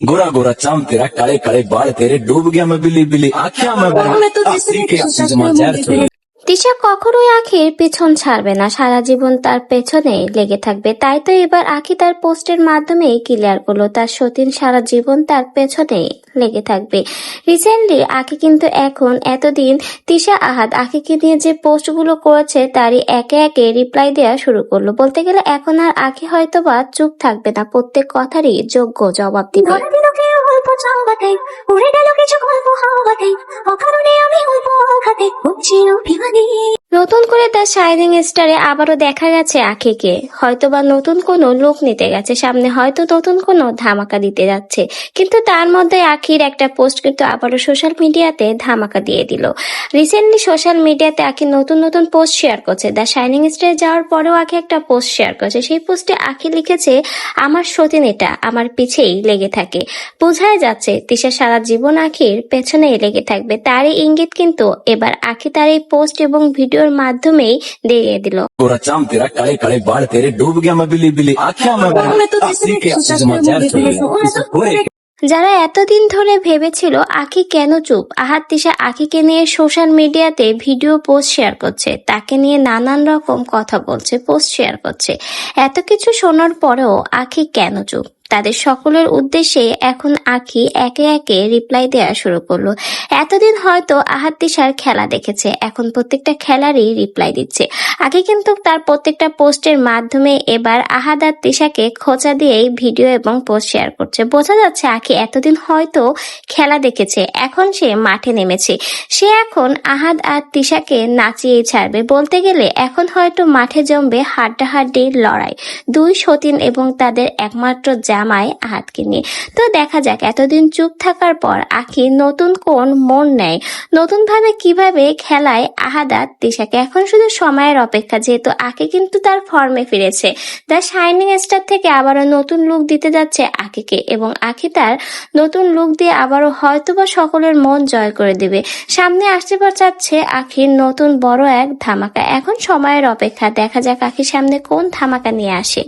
गोरा गोरा चाम तेरा काले काले बाल तेरे डूब गया मैं बिली बिली आख्या मैं मैं तो जैसे आसी के कि आंसू जमा जहर थे তিশা কখনোই আখির পেছন ছাড়বে না। সারা জীবন তার পেছনে লেগে থাকবে। তাই তো এবার আখি তার পোস্টের মাধ্যমে ক্লিয়ার করল, তার সতীন সারা জীবন তার পেছনে লেগে থাকবে। রিসেন্টলি আখি কিন্তু এখন এতদিন তিশা আহাদ আখিকে নিয়ে যে পোস্টগুলো করেছে তারই একে একে রিপ্লাই দেওয়া শুরু করল। বলতে গেলে এখন আর আখি হয়তো বা চুপ থাকবে না, প্রত্যেক কথারই যোগ্য জবাব দিবে। অভিমানী নতুন করে তার শাইনিং স্টারে আবারও দেখা গেছে আখিকে। হয়তোবা নতুন কোনো লুক নিতে গেছে। সামনে হয়তো নতুন কোনো ধামাকা দিতে যাচ্ছে। কিন্তু তার মধ্যে আখির একটা পোস্ট কিন্তু আবারও সোশ্যাল মিডিয়াতে ধামাকা দিয়ে দিল। রিসেন্টলি সোশ্যাল মিডিয়াতে আখি নতুন নতুন পোস্ট শেয়ার করছে। দ্য শাইনিং স্টারে যাওয়ার পরেও আখি একটা পোস্ট শেয়ার করছে। সেই পোস্টে আখি লিখেছে, আমার সতীন এটা আমার পিছেই লেগে থাকে। বোঝাই যাচ্ছে তিশা সারা জীবন আখির পেছনেই লেগে থাকবে। তারই ইঙ্গিত কিন্তু এবার আখি তার এই পোস্ট এবং ভিডিওর মাধ্যমেই দেখিয়ে দিল। ওরা চাম তেরা কালে কালে বাড় তেরে ডুব গেম বিলি বিলি যারা এতদিন ধরে ভেবেছিল আখি কেন চুপ আহাত দিশা আখিকে নিয়ে সোশ্যাল মিডিয়াতে ভিডিও পোস্ট শেয়ার করছে তাকে নিয়ে নানান রকম কথা বলছে পোস্ট শেয়ার করছে। এত কিছু শোনার পরেও আখি কেন চুপ? তাদের সকলের উদ্দেশ্যে এখন আখি একে একে রিপ্লাই দেওয়া শুরু করল। এতদিন হয়তো আহাত তিশার খেলা দেখেছে, এখন প্রত্যেকটা খেলারই রিপ্লাই দিচ্ছে। আগে কিন্তু তার প্রত্যেকটা পোস্টের মাধ্যমে এবার আহাদ আর তিশাকে খোঁচা দিয়েই ভিডিও এবং পোস্ট শেয়ার করছে। বোঝা যাচ্ছে আখি এতদিন হয়তো খেলা দেখেছে, এখন সে মাঠে নেমেছে। সে এখন আহাদ আর তিশাকে নাচিয়েই ছাড়বে। বলতে গেলে এখন হয়তো মাঠে জমবে হাড্ডাহাড্ডির লড়াই। দুই সতীন এবং তাদের একমাত্র জামাই আহাতকে নিয়ে। তো দেখা যাক, এতদিন চুপ থাকার পর আখি নতুন কোন মন নেয়। নতুন ভাবে কীভাবে খেলায় আহাদাত তিশাকে এখন শুধু সময়ের অপেক্ষা, যেহেতু আখি কিন্তু তার ফর্মে ফিরেছে। দ্য শাইনিং স্টার থেকে আবারও নতুন লুক দিতে যাচ্ছে আখিকে এবং আখি তার নতুন লুক দিয়ে আবারও হয়তোবা সকলের মন জয় করে দিবে। সামনে আসতে পর চাচ্ছে আখির নতুন বড় এক ধামাকা। এখন সময়ের অপেক্ষা, দেখা যাক আখির সামনে কোন ধামাকা নিয়ে আসে।